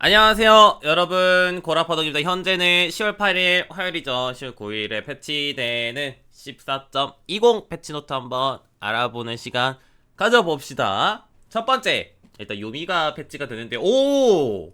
안녕하세요 여러분. 고라파덕입니다. 현재는 10월 8일 화요일이죠. 10월 9일에 패치되는 14.20 패치노트 한번 알아보는 시간 가져봅시다. 첫 번째 일단 요미가 패치가 되는데 오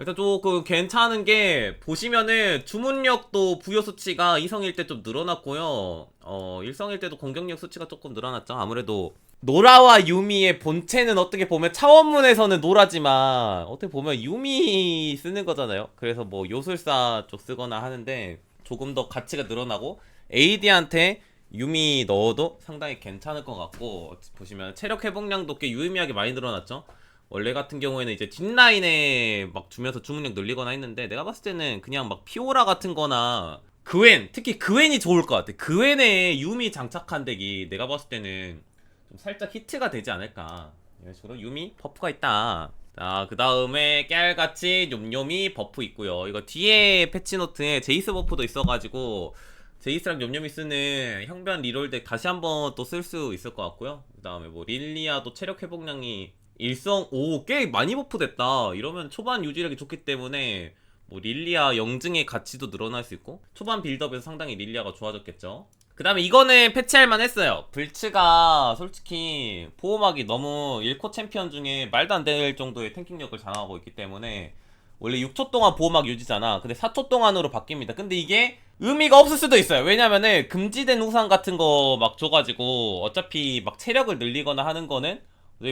일단 조금 괜찮은 게 보시면은 주문력도 부여 수치가 이성일 때 좀 늘어났고요 어 일성일 때도 공격력 수치가 조금 늘어났죠 아무래도 노라와 유미의 본체는 어떻게 보면 차원문에서는 노라지만 어떻게 보면 유미 쓰는 거잖아요. 그래서 뭐 요술사 쪽 쓰거나 하는데 조금 더 가치가 늘어나고 AD한테 유미 넣어도 상당히 괜찮을 것 같고 보시면 체력 회복량도 꽤 유의미하게 많이 늘어났죠. 원래 같은 경우에는 이제 뒷라인에 막 주면서 주문력 늘리거나 했는데 내가 봤을 때는 그냥 막 피오라 같은 거나 그웬 특히 그웬이 좋을 것 같아. 그웬에 유미 장착한 덱이 내가 봤을 때는 좀 살짝 히트가 되지 않을까. 이런 식으로 유미 버프가 있다. 자 그 다음에 깨알같이 뇸뇸이 버프 있고요. 이거 뒤에 패치노트에 제이스 버프도 있어가지고 제이스랑 뇸뇸이 쓰는 형변 리롤 덱 다시 한번 또 쓸 수 있을 것 같고요. 그 다음에 뭐 릴리아도 체력 회복량이 일성 오꽤 많이 버프됐다 이러면 초반 유지력이 좋기 때문에 뭐 릴리아 영증의 가치도 늘어날 수 있고 초반 빌드업에서 상당히 릴리아가 좋아졌겠죠 그 다음에 이거는 패치할만 했어요. 불츠가 솔직히 보호막이 너무 1코 챔피언 중에 말도 안 될 정도의 탱킹력을 자랑하고 있기 때문에 원래 6초 동안 보호막 유지잖아. 근데 4초 동안으로 바뀝니다. 근데 이게 의미가 없을 수도 있어요. 왜냐면은 금지된 우산 같은 거 막 줘가지고 어차피 막 체력을 늘리거나 하는 거는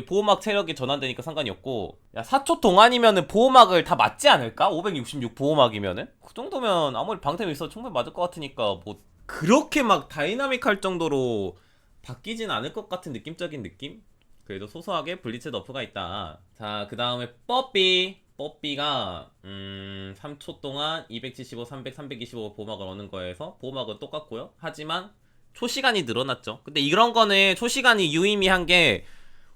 보호막 체력이 전환되니까 상관이 없고 야 4초 동안이면은 보호막을 다 맞지 않을까? 566 보호막이면은 그 정도면 아무리 방템이 있어도 충분히 맞을 것 같으니까 뭐 그렇게 막 다이나믹할 정도로 바뀌진 않을 것 같은 느낌적인 느낌? 그래도 소소하게 블리츠 너프가 있다. 자, 그 다음에 뽀삐. 뽀삐가 음 3초 동안 275, 300, 325 보호막을 얻는 거에서 보호막은 똑같고요. 하지만 초시간이 늘어났죠. 근데 이런 거는 초시간이 유의미한 게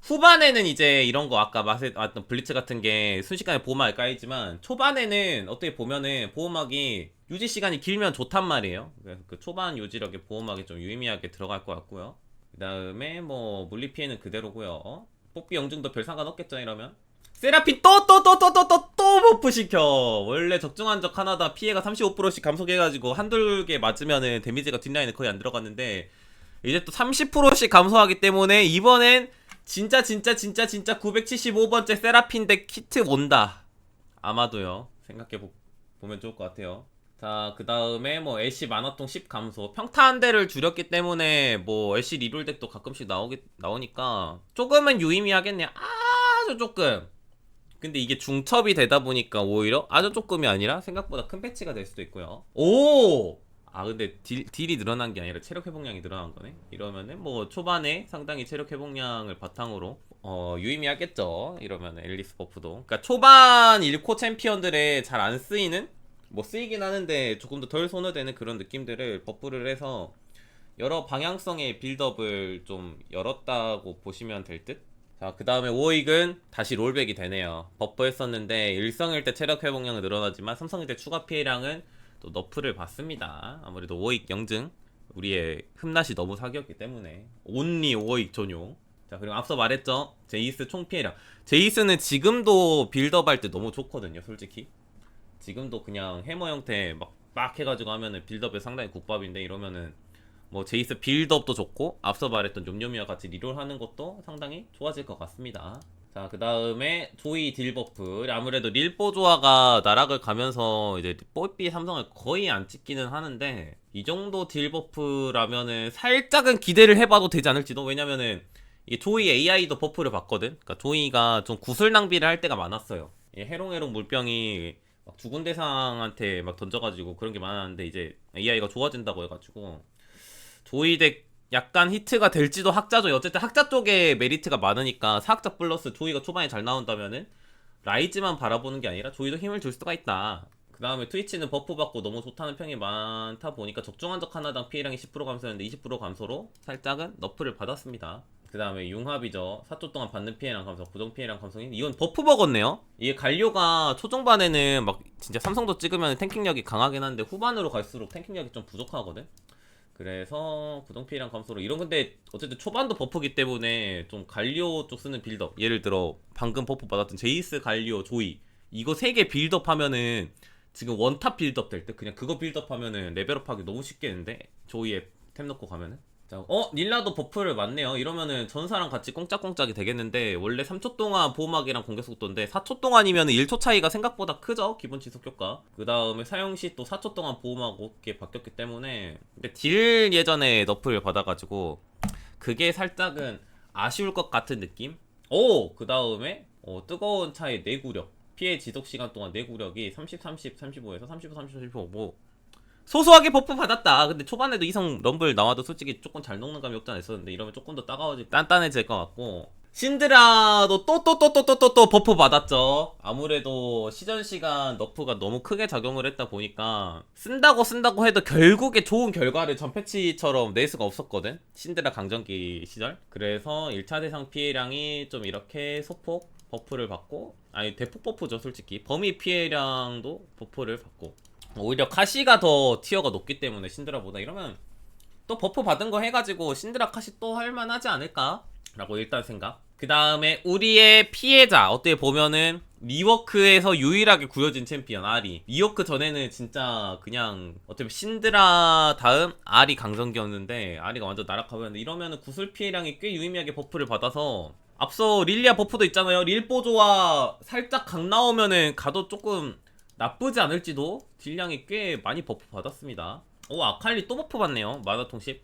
후반에는 이제 이런 거 아까 맛에 왔던 블리츠 같은 게 순식간에 보호막이 까이지만 초반에는 어떻게 보면은 보호막이 유지 시간이 길면 좋단 말이에요. 그래서 그 초반 유지력에 보호막이 좀 유의미하게 들어갈 것 같고요. 그 다음에 뭐 물리 피해는 그대로고요. 뽀삐 영증도 별 상관없겠죠 이러면. 세라핀 또 또 또 또 또 또또 버프 시켜. 원래 적중한 적 하나다 피해가 35%씩 감소해가지고 한둘 개 맞으면은 데미지가 뒷라인에 거의 안 들어갔는데 이제 또 30%씩 감소하기 때문에 이번엔 진짜 진짜 진짜 진짜 975번째 세라핀 덱 키트 온다. 아마도요. 생각해 보, 보면 좋을 것 같아요. 자, 그 다음에 뭐 애쉬 만화통 10 감소. 평타 한 대를 줄였기 때문에 뭐 애쉬 리롤 덱도 가끔씩 나오기, 나오니까 조금은 유의미하겠네요. 아주 조금. 근데 이게 중첩이 되다 보니까 오히려 아주 조금이 아니라 생각보다 큰 패치가 될 수도 있고요. 오! 아 근데 딜, 딜이 늘어난 게 아니라 체력 회복량이 늘어난 거네. 이러면은 뭐 초반에 상당히 체력 회복량을 바탕으로 어 유의미하겠죠. 이러면은 앨리스 버프도. 그러니까 초반 1코 챔피언들의 잘 안 쓰이는 뭐 쓰이긴 하는데 조금 더 덜 손해되는 그런 느낌들을 버프를 해서 여러 방향성의 빌드업을 좀 열었다고 보시면 될 듯? 자, 그 다음에 오익은 다시 롤백이 되네요. 버프 했었는데, 일성일 때 체력 회복량은 늘어나지만, 삼성일 때 추가 피해량은 또 너프를 받습니다. 아무래도 오익 영증. 우리의 흠낫이 너무 사기였기 때문에. 온리 오익 전용. 자, 그리고 앞서 말했죠. 제이스 총 피해량. 제이스는 지금도 빌드업 할 때 너무 좋거든요, 솔직히. 지금도 그냥 해머 형태 막, 막 해가지고 하면은 빌드업에 상당히 국밥인데 이러면은 뭐 제이스 빌드업도 좋고 앞서 말했던 뇸뇸이와 같이 리롤 하는 것도 상당히 좋아질 것 같습니다. 자, 그 다음에 조이 딜버프. 아무래도 릴보조아가 나락을 가면서 이제 뽀삐 삼성을 거의 안 찍기는 하는데 이 정도 딜버프라면은 살짝은 기대를 해봐도 되지 않을지도 왜냐면은 이게 조이 AI도 버프를 받거든. 그러니까 조이가 좀 구슬 낭비를 할 때가 많았어요. 이 해롱해롱 물병이 막 죽은 대상한테 막 던져가지고 그런 게 많았는데 이제 AI가 좋아진다고 해가지고 조이 덱 약간 히트가 될지도 학자죠. 어쨌든 학자 쪽에 메리트가 많으니까 사학자 플러스 조이가 초반에 잘 나온다면은 라이즈만 바라보는 게 아니라 조이도 힘을 줄 수가 있다. 그 다음에 트위치는 버프 받고 너무 좋다는 평이 많다 보니까 적중한 적 하나당 피해량이 10% 감소했는데 20% 감소로 살짝은 너프를 받았습니다. 그 다음에 융합이죠. 4초 동안 받는 피해량 감소, 고정 피해량 감소인 이건 버프 먹었네요. 이게 갈료가 초중반에는 막 진짜 삼성도 찍으면 탱킹력이 강하긴 한데 후반으로 갈수록 탱킹력이 좀 부족하거든. 그래서 피해량 감소로 이런 근데 어쨌든 초반도 버프기 때문에 좀 갈리오 쪽 쓰는 빌드업. 예를 들어 방금 버프 받았던 제이스 갈리오 조이. 이거 세 개 빌드업 하면은 지금 원탑 빌드업 될 때 그냥 그거 빌드업 하면은 레벨업 하기 너무 쉽겠는데? 조이에 템 넣고 가면은 자, 어 닐라도 버프를 맞네요. 이러면은 전사랑 같이 꽁짝꽁짝이 되겠는데 원래 3초 동안 보호막이랑 공격 속도인데 4초 동안이면 1초 차이가 생각보다 크죠? 기본 지속 효과. 그 다음에 사용 시 또 4초 동안 보호막 5개 바뀌었기 때문에 근데 딜 예전에 너프를 받아가지고 그게 살짝은 아쉬울 것 같은 느낌? 오! 그 다음에 어, 뜨거운 차의 내구력. 피해 지속 시간 동안 내구력이 30, 30, 35에서 35, 30, 35뭐 소소하게 버프 받았다. 근데 초반에도 이성 럼블 나와도 솔직히 조금 잘 녹는 감이 없지 않아 있었는데 이러면 조금 더 따가워지 단단해질 것 같고 신드라도 또 또 또 또 또 또 또 버프 받았죠. 아무래도 시전 시간 너프가 너무 크게 작용을 했다 보니까 쓴다고 쓴다고 해도 결국에 좋은 결과를 전 패치처럼 낼 수가 없었거든. 신드라 강전기 시절. 그래서 1차 대상 피해량이 좀 이렇게 소폭 버프를 받고 아니 대폭 버프죠 솔직히 범위 피해량도 버프를 받고 오히려 카시가 더 티어가 높기 때문에 신드라보다 이러면 또 버프 받은 거 해가지고 신드라 카시 또 할만하지 않을까? 라고 일단 생각. 그 다음에 우리의 피해자 어떻게 보면은 리워크에서 유일하게 구려진 챔피언 아리. 리워크 전에는 진짜 그냥 어떻게 보면 신드라 다음 아리 강성기였는데 아리가 완전 나락가버렸는데 이러면은 구슬 피해량이 꽤 유의미하게 버프를 받아서 앞서 릴리아 버프도 있잖아요. 릴보조와 살짝 강 나오면은 가도 조금 나쁘지 않을지도 딜량이 꽤 많이 버프 받았습니다. 오 아칼리 또 버프 받네요. 마나통 10.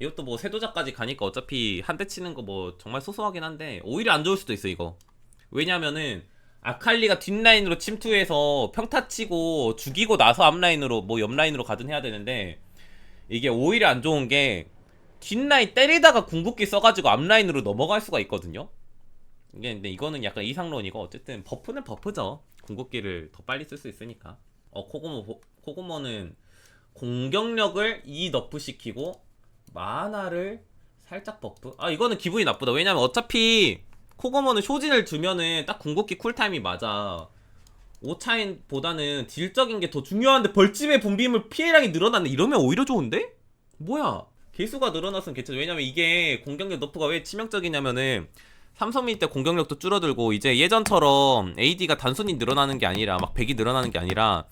이것도 뭐 세도자까지 가니까 어차피 한 대 치는 거 뭐 정말 소소하긴 한데 오히려 안 좋을 수도 있어 이거. 왜냐면은 아칼리가 뒷라인으로 침투해서 평타 치고 죽이고 나서 앞라인으로 뭐 옆라인으로 가든 해야 되는데 이게 오히려 안 좋은 게 뒷라인 때리다가 궁극기 써가지고 앞라인으로 넘어갈 수가 있거든요. 이게 근데 이거는 약간 이상론이고 어쨌든 버프는 버프죠. 궁극기를 더 빨리 쓸 수 있으니까. 어 코고모 보- 코고모는 공격력을 2 너프 시키고 마나를 살짝 버프. 아 이거는 기분이 나쁘다. 왜냐면 어차피 코고모는 쇼진을 두면은 딱 궁극기 쿨타임이 맞아. 오차인보다는 딜적인 게 더 중요한데 벌집의 분비물 피해량이 늘어났네. 이러면 오히려 좋은데? 뭐야? 개수가 늘어났으면 괜찮아. 왜냐면 이게 공격력 너프가 왜 치명적이냐면은 삼성민 때 공격력도 줄어들고 이제 예전처럼 AD가 단순히 늘어나는 게 아니라 막 100이 늘어나는 게 아니라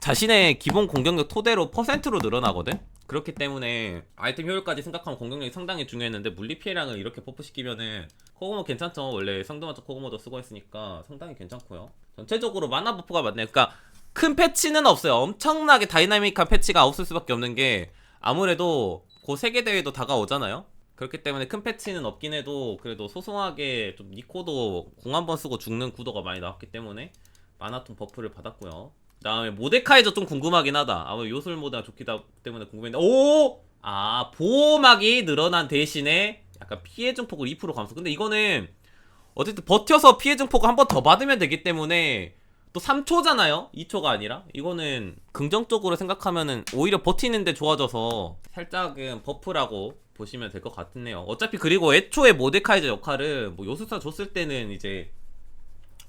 자신의 기본 공격력 토대로 퍼센트로 늘어나거든? 그렇기 때문에 아이템 효율까지 생각하면 공격력이 상당히 중요했는데 물리 피해량을 이렇게 버프시키면은 코고모 괜찮죠? 원래 성드마저 코고모도 쓰고 했으니까 상당히 괜찮고요 전체적으로 마나 버프가 맞네요 그러니까 큰 패치는 없어요 엄청나게 다이나믹한 패치가 없을 수밖에 없는 게 아무래도 그 세계 대회도 다가오잖아요 그렇기 때문에 큰 패치는 없긴 해도 그래도 소소하게 좀 니코도 공 한 번 쓰고 죽는 구도가 많이 나왔기 때문에 마나톤 버프를 받았고요. 그다음에 모데카이저 좀 궁금하긴 하다. 아무 요술 모드가 좋기 다- 때문에 궁금했는데 오! 아 보호막이 늘어난 대신에 약간 피해 증폭을 2% 감소. 근데 이거는 어쨌든 버텨서 피해 증폭을 한 번 더 받으면 되기 때문에 또 3초잖아요. 2초가 아니라. 이거는 긍정적으로 생각하면은 오히려 버티는데 좋아져서 살짝은 버프라고 보시면 될 것 같네요. 어차피 그리고 애초에 모데카이저 역할은 뭐 요술사 줬을 때는 이제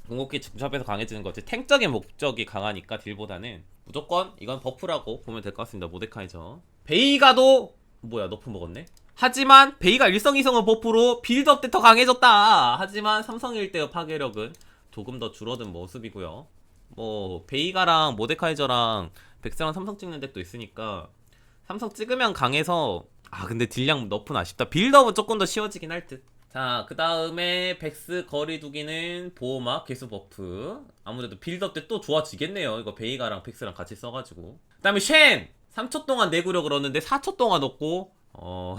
궁극기 중첩에서 강해지는 거지 탱적인 목적이 강하니까 딜보다는 무조건 이건 버프라고 보면 될 것 같습니다. 모데카이저. 베이가도 뭐야 너프 먹었네. 하지만 베이가 일성이성을 버프로 빌드업 때 더 강해졌다. 하지만 삼성일 때의 파괴력은 조금 더 줄어든 모습이고요. 뭐 베이가랑 모데카이저랑 백세랑 삼성 찍는 덱도 있으니까 삼성 찍으면 강해서 아 근데 딜량 너프는 아쉽다. 빌드업은 조금 더 쉬워지긴 할 듯. 자, 그 다음에 백스 거리두기는 보호막 개수 버프. 아무래도 빌드업 때 또 좋아지겠네요. 이거 베이가랑 백스랑 같이 써가지고. 그 다음에 쉔! 3초 동안 내구력을 얻는데 4초 동안 얻고, 어,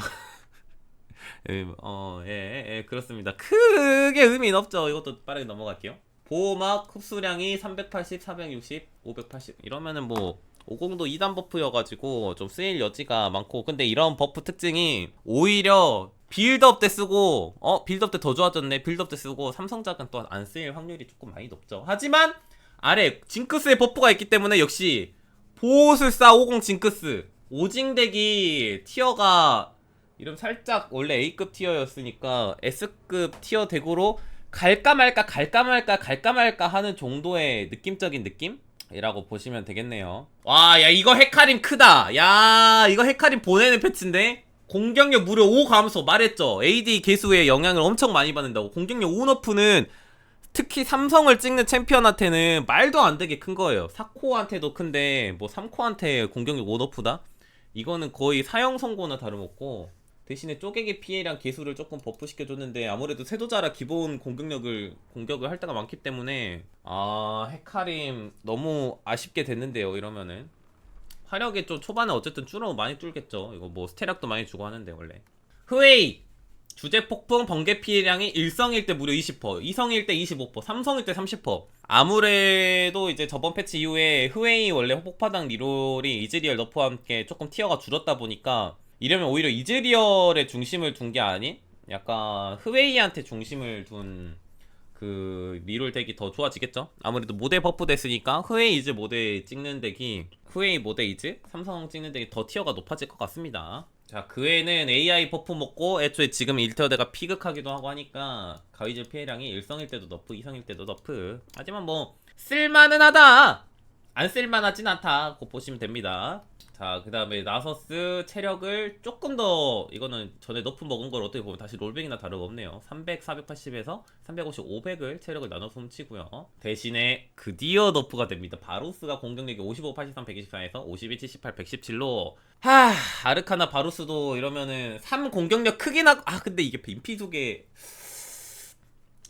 예, 어, 예, 예, 그렇습니다. 크게 의미는 없죠. 이것도 빠르게 넘어갈게요. 보호막 흡수량이 380, 460, 580. 이러면은 뭐, 50도 2단 버프여가지고 좀 쓰일 여지가 많고. 근데 이런 버프 특징이 오히려 빌드업 때 쓰고, 어, 빌드업 때 더 좋아졌네. 빌드업 때 쓰고, 삼성작은 또 안 쓰일 확률이 조금 많이 높죠. 하지만, 아래, 징크스의 버프가 있기 때문에 역시, 보호술사 50 징크스. 오징덱이 티어가 이름 살짝 원래 A급 티어였으니까 S급 티어 덱으로 갈까 말까 갈까 말까 갈까 말까 하는 정도의 느낌적인 느낌 이라고 보시면 되겠네요. 와, 야 이거 헤카림 크다. 야, 이거 헤카림 보내는 패치인데 공격력 무려 5 감소 말했죠. AD 개수에 영향을 엄청 많이 받는다고. 공격력 5 너프는 특히 삼성을 찍는 챔피언한테는 말도 안 되게 큰 거예요. 4코어한테도 큰데 뭐 3코어한테 공격력 5너프다? 이거는 거의 사형 선고나 다름없고 대신에 쪼개기 피해량 개수를 조금 버프 시켜줬는데 아무래도 세도자라 기본 공격력을 공격을 할 때가 많기 때문에 아 헤카림 너무 아쉽게 됐는데요 이러면은. 화력이 좀 초반에 어쨌든 줄어 많이 뚫겠죠. 이거 뭐 스테락도 많이 주고 하는데 원래. 흐웨이! 주제 폭풍 번개 피해량이 1성일 때 무려 20%, 2성일 때 25%, 3성일 때 30%. 아무래도 이제 저번 패치 이후에 흐웨이 원래 폭파당 리롤이 이즈리얼 너프와 함께 조금 티어가 줄었다 보니까 이러면 오히려 이즈리얼의 중심을 둔 게 아닌 약간 흐웨이한테 중심을 둔 그 리롤 덱이 더 좋아지겠죠? 아무래도 모델 버프 됐으니까 흐웨이 이즈 모델 찍는 덱이 흐웨이 모델 이즈 삼성 찍는 덱이 더 티어가 높아질 것 같습니다. 자, 그 외에는 AI 버프 먹고 애초에 지금 1티어대가 피극하기도 하고 하니까 가위질 피해량이 1성일 때도 너프, 2성일 때도 너프. 하지만 뭐 쓸만은 하다. 안 쓸만하진 않다. 고 보시면 됩니다. 자, 그 다음에 나서스 체력을 조금 더 이거는 전에 너프 먹은 걸 어떻게 보면 다시 롤백이나 다름없네요. 300, 480에서 350, 500을 체력을 나눠서 훔치고요. 대신에 그디어 너프가 됩니다. 바루스가 공격력이 55, 83, 124에서 52, 78, 117로 하 아르카나 바루스도 이러면은 3 공격력 크긴 하고 아 근데 이게 빈피 속에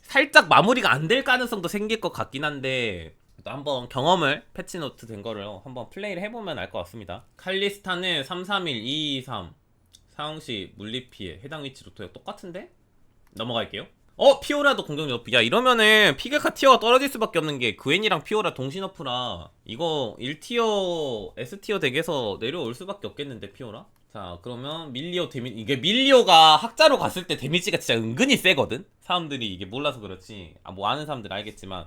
살짝 마무리가 안 될 가능성도 생길 것 같긴 한데 또 한번 경험을 패치노트 된 거를 한번 플레이를 해보면 알 것 같습니다. 칼리스타는 331, 223 사용시 물리피해 해당 위치로 도 똑같은데? 넘어갈게요. 어 피오라도 공격력 높이 야 이러면은 피게카 티어가 떨어질 수밖에 없는 게 그웬이랑 피오라 동신 어프라. 이거 1티어 S티어 덱에서 내려올 수밖에 없겠는데 피오라? 자 그러면 밀리오 데미 이게 밀리오가 학자로 갔을 때 데미지가 진짜 은근히 세거든? 사람들이 이게 몰라서 그렇지. 아 뭐 아는 사람들 알겠지만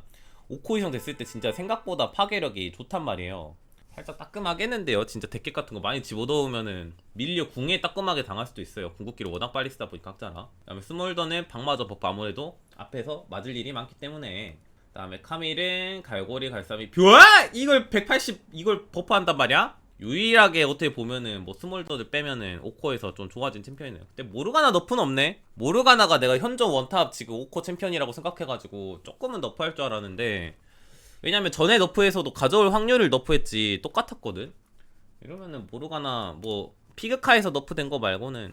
5코 이상 됐을 때 진짜 생각보다 파괴력이 좋단 말이에요. 살짝 따끔하겠는데요. 진짜 데켓 같은 거 많이 집어넣으면은 밀리오 궁에 따끔하게 당할 수도 있어요. 궁극기를 워낙 빨리 쓰다 보니까 각자나 그 다음에 스몰더는 방마저 버프 아무래도 앞에서 맞을 일이 많기 때문에. 그 다음에 카밀은 갈고리 갈쌈이 뷰아! 이걸 180 이걸 버프한단 말이야 유일하게 어떻게 보면은 뭐 스몰더를 빼면은 오코에서 좀 좋아진 챔피언이네요 근데 모르가나 너프는 없네 모르가나가 내가 현존 원탑 지금 오코 챔피언이라고 생각해가지고 조금은 너프 할 줄 알았는데 왜냐면 전에 너프에서도 가져올 확률을 너프했지 똑같았거든. 이러면은 모르가나 뭐 피그카에서 너프된 거 말고는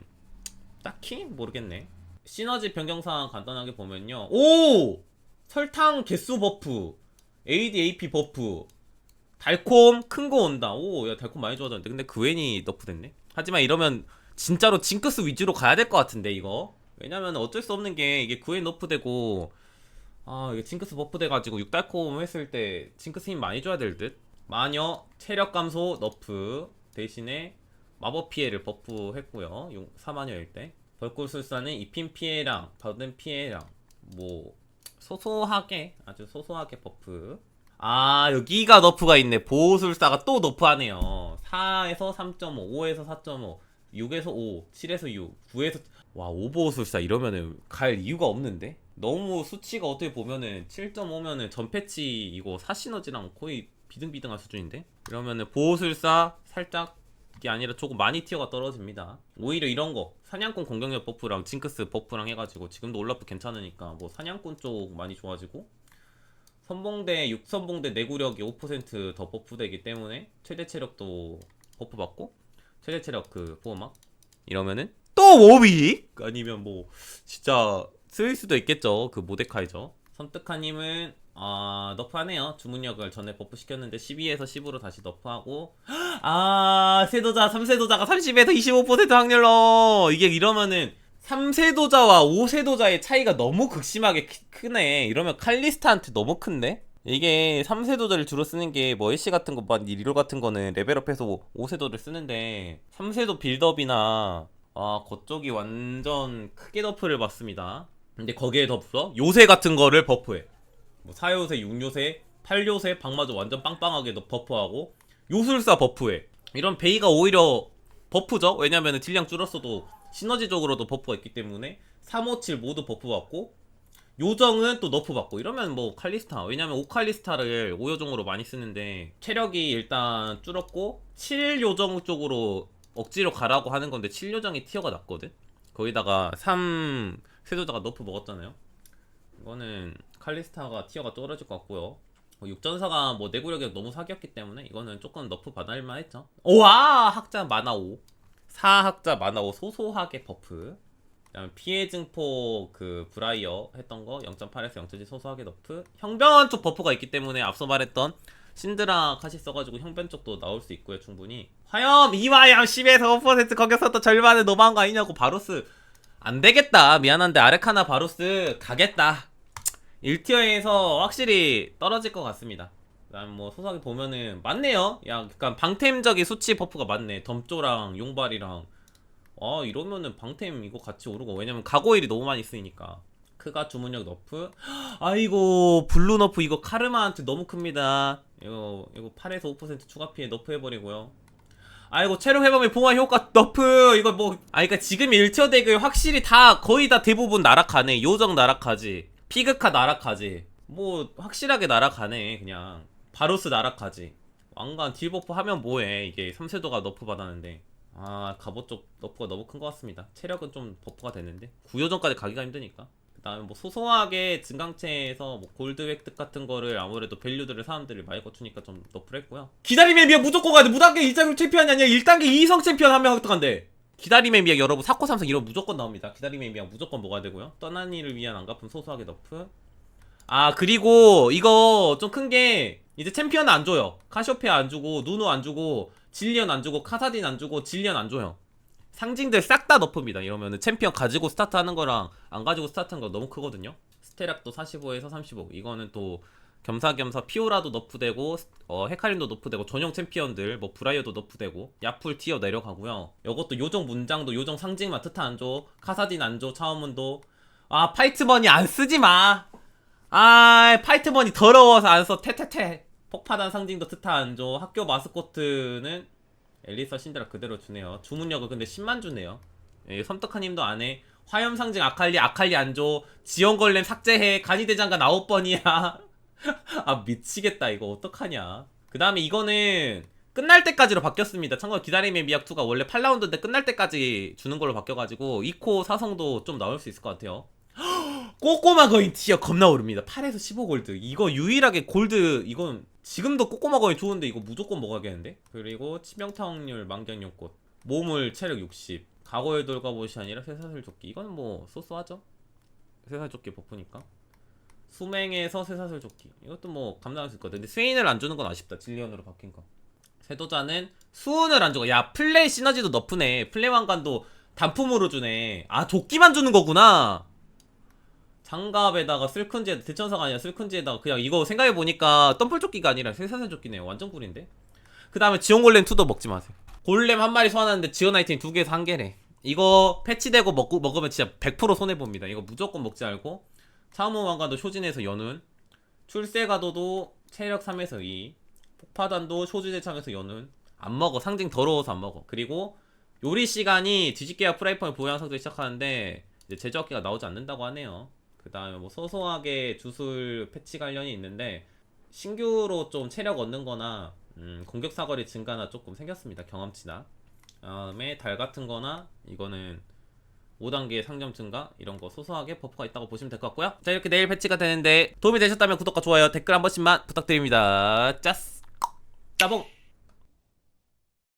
딱히 모르겠네. 시너지 변경 사항 간단하게 보면요. 오! 설탕 개수 버프, ADAP 버프, 달콤 큰 거 온다. 오, 야 달콤 많이 좋아졌는데. 근데 그웬이 너프 됐네. 하지만 이러면 진짜로 징크스 위주로 가야 될 것 같은데 이거. 왜냐면 어쩔 수 없는 게 이게 그웬 너프 되고 아 이게 징크스 버프 돼가지고 6달콤 했을 때 징크스 힘 많이 줘야 될 듯? 마녀 체력 감소 너프 대신에 마법 피해를 버프 했고요 용, 사마녀일 때 벌꿀술사는 입힌 피해량 받은 피해량 뭐 소소하게 아주 소소하게 버프 아 여기가 너프가 있네. 보호술사가 또 너프하네요. 4에서 3.5 5에서 4.5 6에서 5 7에서 6 9에서 와 오보호술사 이러면은 갈 이유가 없는데? 너무 수치가 어떻게 보면은 7.5면은 전 패치 이거 사시너지랑 거의 비등비등한 수준인데? 이러면은 보호술사 살짝 이게 아니라 조금 많이 티어가 떨어집니다. 오히려 이런 거 사냥꾼 공격력 버프랑 징크스 버프랑 해가지고 지금도 올라프 괜찮으니까 뭐 사냥꾼 쪽 많이 좋아지고 선봉대 6선봉대 내구력이 5%더 버프되기 때문에 최대 체력도 버프 받고 최대 체력 그 보호막? 이러면은 또 워윅 아니면 뭐 진짜 쓰일 수도 있겠죠 그 모데카이저. 선뜻하님은 아 너프하네요. 주문력을 전에 버프 시켰는데 12에서 10으로 다시 너프하고. 아 세도자 3세도자가 30에서 25% 확률로! 이게 이러면은 3세도자와 5세도자의 차이가 너무 극심하게 크- 크네. 이러면 칼리스타한테 너무 큰데? 이게 3세도자를 주로 쓰는 게뭐 애쉬 같은 거, 막 리롤 같은 거는 레벨업해서 5세도를 쓰는데 3세도 빌드업이나 아 그쪽이 완전 크게 너프를 받습니다. 근데 거기에 덧붙여 요새 같은 거를 버프해. 뭐 4요새, 6요새, 8요새 방마저 완전 빵빵하게 너 버프하고 요술사 버프해. 이런 베이가 오히려 버프죠? 왜냐면 은 딜량 줄었어도 시너지적으로도 버프가 있기 때문에 357 모두 버프 받고 요정은 또 너프 받고 이러면 뭐 칼리스타 왜냐면 5칼리스타를 5요정으로 많이 쓰는데 체력이 일단 줄었고 7요정 쪽으로 억지로 가라고 하는 건데 7요정이 티어가 낮거든 거기다가 3 세도자가 너프 먹었잖아요 이거는 칼리스타가 티어가 떨어질 것 같고요. 어, 육전사가 뭐 내구력이 너무 사기였기 때문에 이거는 조금 너프 받을만 했죠. 오와 학자 만화 5 사학자 만화 5 소소하게 버프. 그다음에 피해 증폭 그 브라이어 했던 거 0.8에서 0.7 소소하게 너프. 형변 쪽 버프가 있기 때문에 앞서 말했던 신드라 카시 써가지고 형변 쪽도 나올 수 있고요 충분히. 화염 이화염 10에서 5% 거기서 또 절반을 너무한 거 아니냐고 바로스. 안 되겠다. 미안한데 아레카나 바로스 가겠다. 1티어에서 확실히 떨어질 것 같습니다. 그다음 뭐 소소하게 보면은 맞네요. 야, 약간 방템적인 수치 버프가 맞네. 덤조랑 용발이랑. 아 이러면은 방템 이거 같이 오르고. 왜냐면 가고일이 너무 많이 쓰이니까. 크가 주문력 너프. 아이고 블루 너프 이거 카르마한테 너무 큽니다. 이거 이거 8에서 5% 추가 피해 너프 해버리고요. 아이고 체력 회복의 봉화 효과 너프. 이거 뭐 아 그니까 지금 1티어 덱을 확실히 다 거의 다 대부분 나락하네. 요정 나락하지. 피그카 나락하지. 뭐 확실하게 나락하네 그냥 바로스 나락하지. 왕관 딜버프 하면 뭐해? 이게 3세도가 너프 받았는데. 아 갑옷 쪽 너프가 너무 큰 것 같습니다. 체력은 좀 버프가 됐는데. 구요정까지 가기가 힘드니까. 그 다음에 뭐 소소하게 증강체에서 뭐 골드 획득 같은 거를 아무래도 밸류들을 사람들이 많이 거추니까 좀 너프를 했고요. 기다림의 미학 무조건 가야 돼. 무단계 1단계 챔피언이 아니야. 1단계 2성 챔피언 한 명 획득한대. 기다림의 미학 여러분 사코 삼성 이런 무조건 나옵니다. 기다림의 미학 무조건 먹어야 되고요. 떠난 이를 위한 안갚음 소소하게 너프. 아 그리고 이거 좀 큰 게 이제 챔피언 안 줘요. 카시오페아 안 주고 누누 안 주고 질리언 안 주고 카사딘 안 주고 질리언 안 줘요. 상징들 싹다 너프입니다. 이러면은 챔피언 가지고 스타트 하는 거랑 안 가지고 스타트 하는 거 너무 크거든요. 스테락도 45에서 35 이거는 또 겸사겸사 피오라도 너프되고 어, 헤카림도 너프되고 전용 챔피언들 뭐 브라이어도 너프되고 야풀 티어 내려가고요. 이것도 요정 문장도 요정 상징만 트타 안 줘. 카사딘 안 줘. 차원문도. 아 파이트머니 안 쓰지 마. 아, 파이트머니 더러워서 안 써. 테테테. 폭파단 상징도 트타 안 줘. 학교 마스코트는 엘리사 신드라 그대로 주네요. 주문력을 근데 10만 주네요. 예, 섬뜩한님도 안 해. 화염 상징 아칼리 아칼리 안 줘. 지원 걸렘 삭제해. 간이대장간 9번이야. 아 미치겠다 이거 어떡하냐. 그 다음에 이거는 끝날 때까지로 바뀌었습니다. 참고로 기다림의 미약 2가 원래 8라운드인데 끝날 때까지 주는 걸로 바뀌어가지고 2코 사성도 좀 나올 수 있을 것 같아요. 꼬꼬마 거인 티어 겁나 오릅니다. 8에서 15골드. 이거 유일하게 골드 이건 지금도 꼬꼬마 거인 좋은데 이거 무조건 먹어야겠는데? 그리고 치명타 확률 만경용꽃. 몸을 체력 60. 과거의 돌가봇이 아니라 쇠사슬 조끼. 이거는 뭐 소소하죠? 쇠사슬 조끼 버프니까. 수맹에서 쇠사슬 조끼. 이것도 뭐 감당할 수 있거든. 근데 스웨인을 안 주는 건 아쉽다. 질리언으로 바뀐 거. 세도자는 수은을 안 주고 야 플레이 시너지도 너프네. 플레이 왕관도 단품으로 주네. 아 조끼만 주는 거구나. 장갑에다가 슬큰지에 대천사가 아니라 슬큰지에다가 그냥 이거 생각해 보니까 덤플조끼가 아니라 쇠사슬 조끼네요. 완전 꿀인데. 그 다음에 지원 골렘 2도 먹지 마세요. 골렘 한 마리 소환하는데 지원 아이템 두 개에서 한 개래. 이거 패치되고 먹고 먹으면 진짜 100% 손해 봅니다. 이거 무조건 먹지 말고. 차우모 왕관도 쇼진에서 연운. 출세 가도도 체력 3에서 2. 폭파단도 쇼진의 창에서 연운. 안 먹어. 상징 더러워서 안 먹어. 그리고 요리 시간이 뒤집개와 프라이팬을 보양상도 시작하는데 이제 제조학기가 나오지 않는다고 하네요. 그 다음에 뭐 소소하게 주술 패치 관련이 있는데 신규로 좀 체력 얻는 거나 음, 공격 사거리 증가나 조금 생겼습니다 경험치나. 다음에 달 같은 거나 이거는 5단계 상점 증가 이런 거 소소하게 버프가 있다고 보시면 될 것 같고요. 자 이렇게 내일 패치가 되는데 도움이 되셨다면 구독과 좋아요 댓글 한 번씩만 부탁드립니다. 짜스 짜봉